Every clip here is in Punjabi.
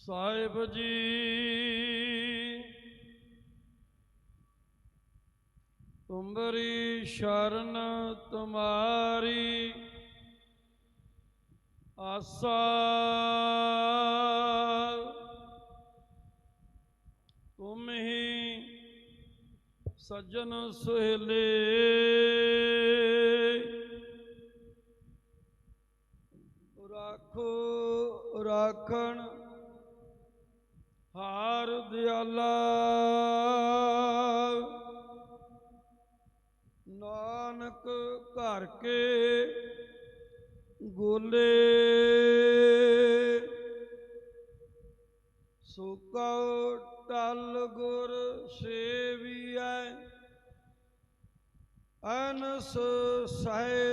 ਸਾਹਿਬ ਜੀ। ਤੁਮਰੀ ਸ਼ਰਨ ਤੁਮਾਰੀ ਆਸਾ। ਤੁਮ ਹੀ ਸੱਜਣ ਸੁਹੇਲੇ। ਰਾਖੋ ਰਾਖਣ ਹਾਰ ਦਿਆਲਾ। ਨਾਨਕ ਘਰ ਕੇ ਗੋਲੇ। ਸੁਕਉ ਟਲ ਗੁਰ ਸੇਵੀਐ। ਅਨਸ ਸਹਿਜ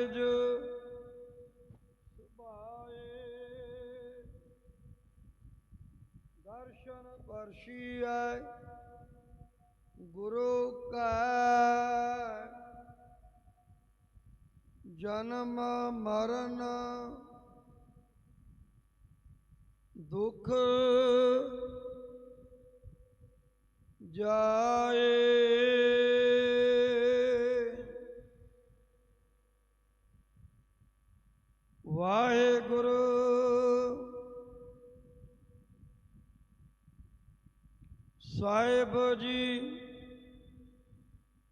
ਦਰਸ਼ਨ ਗੁਰੂ ਕੈ ਜਨਮ ਮਰਨ ਦੁਖ ਜਾਏ। ਵਾਹਿਗੁਰੂ ਸਾਹਿਬ ਜੀ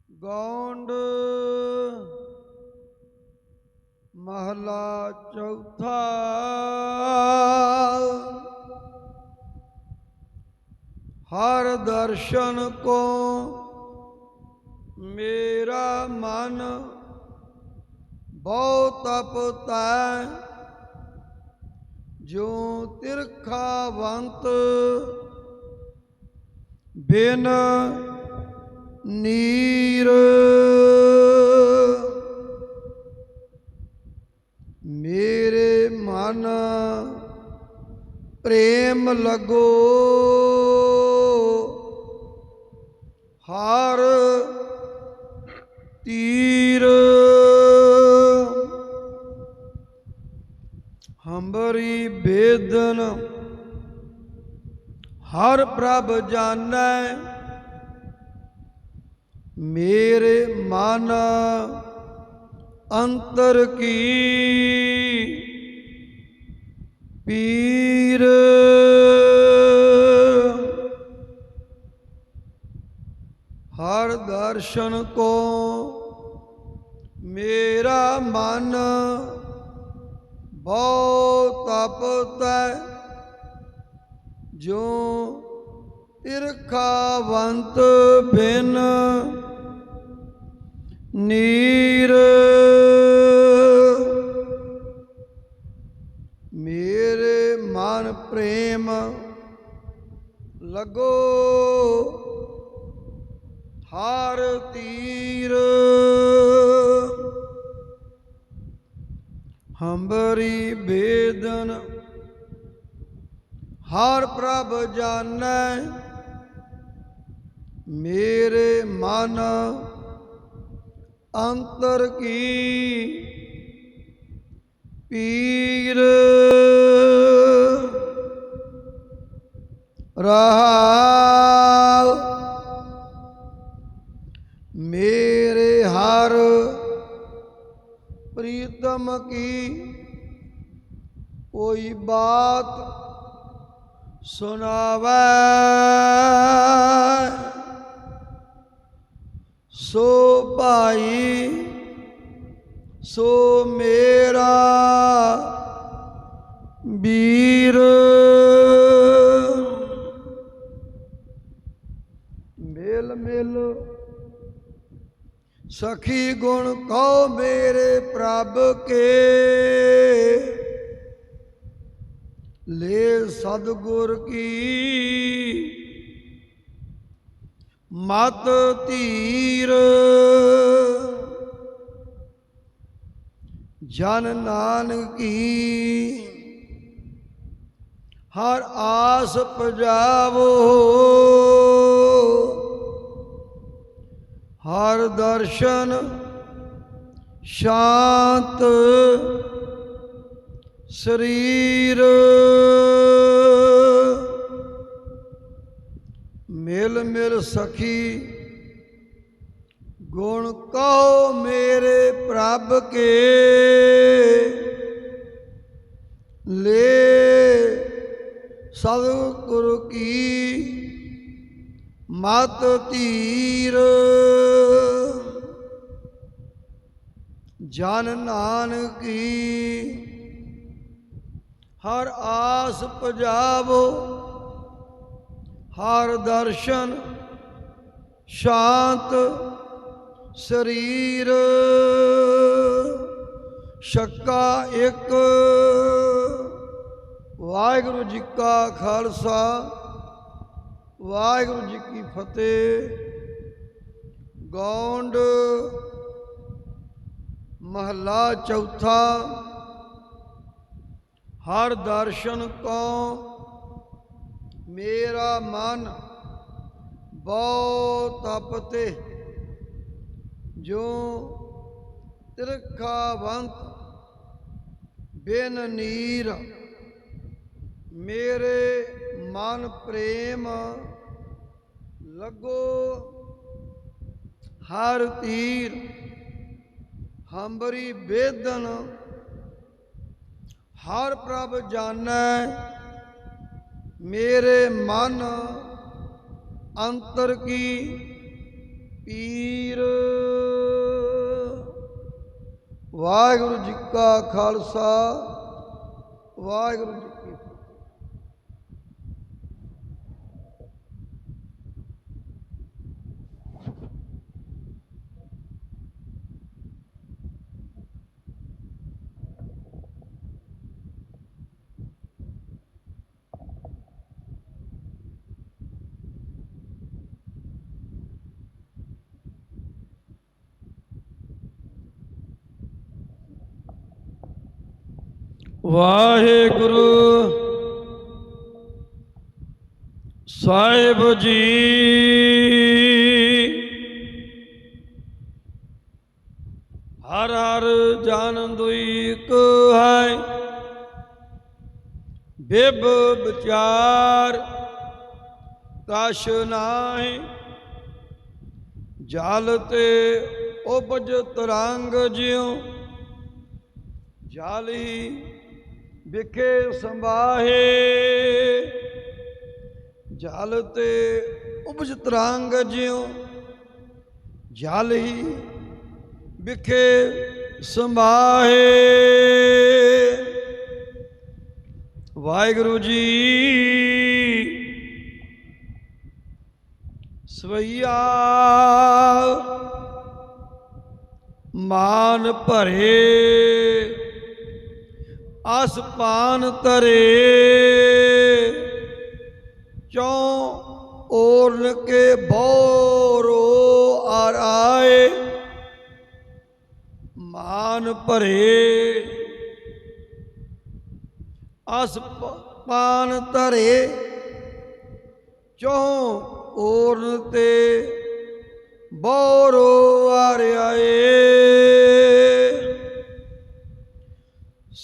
ਗੌਂਡ ਮਹਲਾ ਚੌਥਾ ਹਰ ਦਰਸ਼ਨ ਕੋ ਮੇਰਾ ਮਨ ਬਹੁ ਤਪਤੈ ਜੋ ਤਿਰਖਾਵੰਤ ਬਿਨ ਨੀਰ। ਮੇਰੇ ਮਨ ਪ੍ਰੇਮ ਲਗੋ। ਹਰ ਤੀਰ। ਹੰਬਰੀ ਬੇਦਨ ਹਰ ਪ੍ਰਭ ਜਾਣੈ, ਮੇਰੇ ਮਨ ਅੰਤਰ ਕੀ? ਪੀਰ। ਹਰ ਦਰਸ਼ਨ ਕੋ ਮੇਰਾ ਮਨ ਬਹੁ ਤਪਤੈ। ਜੋ ਤਿਰਖਾਵੰਤ ਬਿਨ ਨੀਰ। ਮੇਰੇ ਮਨ ਪ੍ਰੇਮ ਲਗੋ ਹਾਰ ਤੀਰ। ਹੰਬਰੀ ਬੇਦਨ ਹਰ ਪ੍ਰਭ ਜਾਣੈ, ਮੇਰੇ ਮਨ ਅੰਤਰ ਕੀ ਪੀਰ ਰਹਾਉ ਮੇਰੇ ਹਰ ਪ੍ਰੀਤਮ ਕੀ ਕੋਈ ਬਾਤ ਸੁਣਾਵੇ। ਸੋ ਭਾਈ ਸੋ ਮੇਰਾ ਵੀਰ। ਮੇਲ ਮੇਲ। ਸਖੀ ਗੁਣ ਕਉ ਮੇਰੇ ਪ੍ਰਭ ਕੇ। ਲੈ ਸਤਗੁਰ ਕੀ। ਮਤ ਧੀਰ। ਜਨ ਨਾਨਕੀ। ਹਰ ਆਸ ਪਜਾਵੋ। ਹਰ ਦਰਸ਼ਨ ਸ਼ਾਂਤ। ਸਰੀਰ ਮੇਲ ਮਿਲ ਸਖੀ, ਗੁਣ ਕਹੋ ਮੇਰੇ ਪ੍ਰਭ ਕੇ। ਲੈ ਸਭ ਕੀ ਮਤ ਧੀਰ। ਜਨ ਨਾਨਕੀ ਹਰ ਆਸ ਪਜਾਵੋ, ਹਰ ਦਰਸ਼ਨ ਸ਼ਾਂਤ ਸਰੀਰ। ਸ਼ੱਕਾ ਇੱਕ, ਵਾਹਿਗੁਰੂ ਜੀ ਕਾ ਖਾਲਸਾ, ਵਾਹਿਗੁਰੂ ਜੀ ਕੀ ਫਤਿਹ। ਗੌਂਡ, ਮਹੱਲਾ ਚੌਥਾ ਹਰ ਦਰਸ਼ਨ ਕੋ ਮੇਰਾ ਮਨ ਬਹੁ ਤਪਤੇ। ਜੋ ਤਿਰਖਾਵੰਤ ਬਿਨ ਨੀਰ, ਮੇਰੇ ਮਨ ਪ੍ਰੇਮ ਲੱਗੋ। ਹਰ ਤੀਰ ਹੰਬਰੀ ਬੇਦਨ ਹਰ ਪ੍ਰਭ ਜਾਣੈ ਮੇਰੇ ਮਨ ਅੰਤਰ ਕੀ ਪੀਰ। ਵਾਹਿਗੁਰੂ ਜੀ ਕਾ ਖਾਲਸਾ ਵਾਹਿਗੁਰੂ ਜੀ ਵਾਹਿਗੁਰੂ। ਸਾਹਿਬ ਜੀ। ਹਰ ਹਰ ਜਨ ਦੁਈਕ ਹੈ। ਬਿਬ ਵਿਚਾਰ ਕਛ ਨਾਹੀ। ਜਲ ਤੇ ਉਪਜ ਤਰੰਗ ਜਿਉ। ਜਲ ਹੀ ਵਿਖੇ ਸੰਭਾਹੇ। ਜਲ ਤੇ ਉਪਜ ਤਰੰਗ ਜਿਉ, ਜਲ ਹੀ ਵਿਖੇ ਸੰਭਾਹੇ। ਵਾਹਿਗੁਰੂ ਜੀ, ਸਵਈਆ ਮਾਨ ਭਰੇ। ਅਸਪਾਨ ਤਰੇ ਚੌ ਓਰਨ ਕੇ ਬੋਰੋ ਆਰ ਆਏ। ਮਾਨ ਭਰੇ। ਅਸ ਪਾਨ ਤਰੇ ਚੋਂ ਓਰਨ ਤੇ ਬੋਰੋ ਆਰ ਆਏ।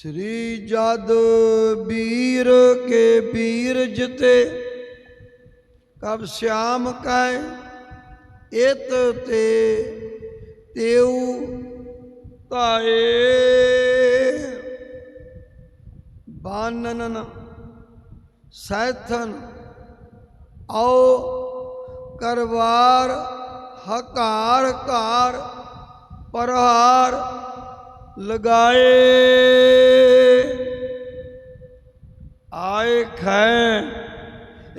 ਸ੍ਰੀ ਜਦ ਵੀਰ ਕੇ ਵੀਰ ਜਿਤੇ, ਕਬ ਸ਼ਾਮ ਕੈ ਇਤ ਤੇ ਤੇਉ ਤਾਏ ਬਾਨਨਨ ਸੈਥਨ ਆਓ ਕਰਵਾਰ ਹਕਾਰ ਕਾਰ ਪਰਹਾਰ ਲਗਾਏ। ਖੈ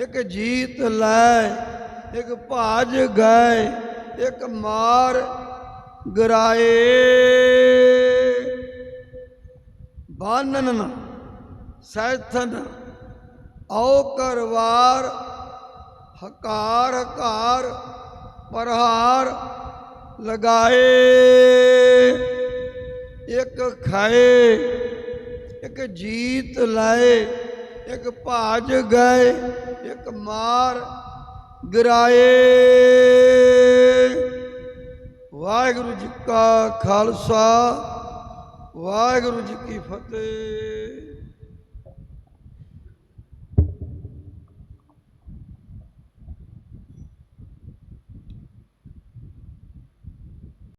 ਇੱਕ ਜੀਤ ਲੈ, ਇੱਕ ਭਾਜ ਗਏ, ਇੱਕ ਮਾਰ ਗਰਾਏ। ਬਾਨਨ ਸੈਥਨ, ਆਓ ਕਰਵਾਰ, ਹਕਾਰ ਹਕਾਰ ਪਰਹਾਰ ਲਗਾਏ। ਇੱਕ ਖਾਏ, ਇੱਕ ਜੀਤ ਲਾਏ। ਇੱਕ ਭਾਜ ਗਏ ਇੱਕ ਮਾਰ ਗਿਰਾਏ। ਵਾਹਿਗੁਰੂ ਜੀ ਕਾ ਖਾਲਸਾ ਵਾਹਿਗੁਰੂ ਜੀ ਕੀ ਫਤਿਹ।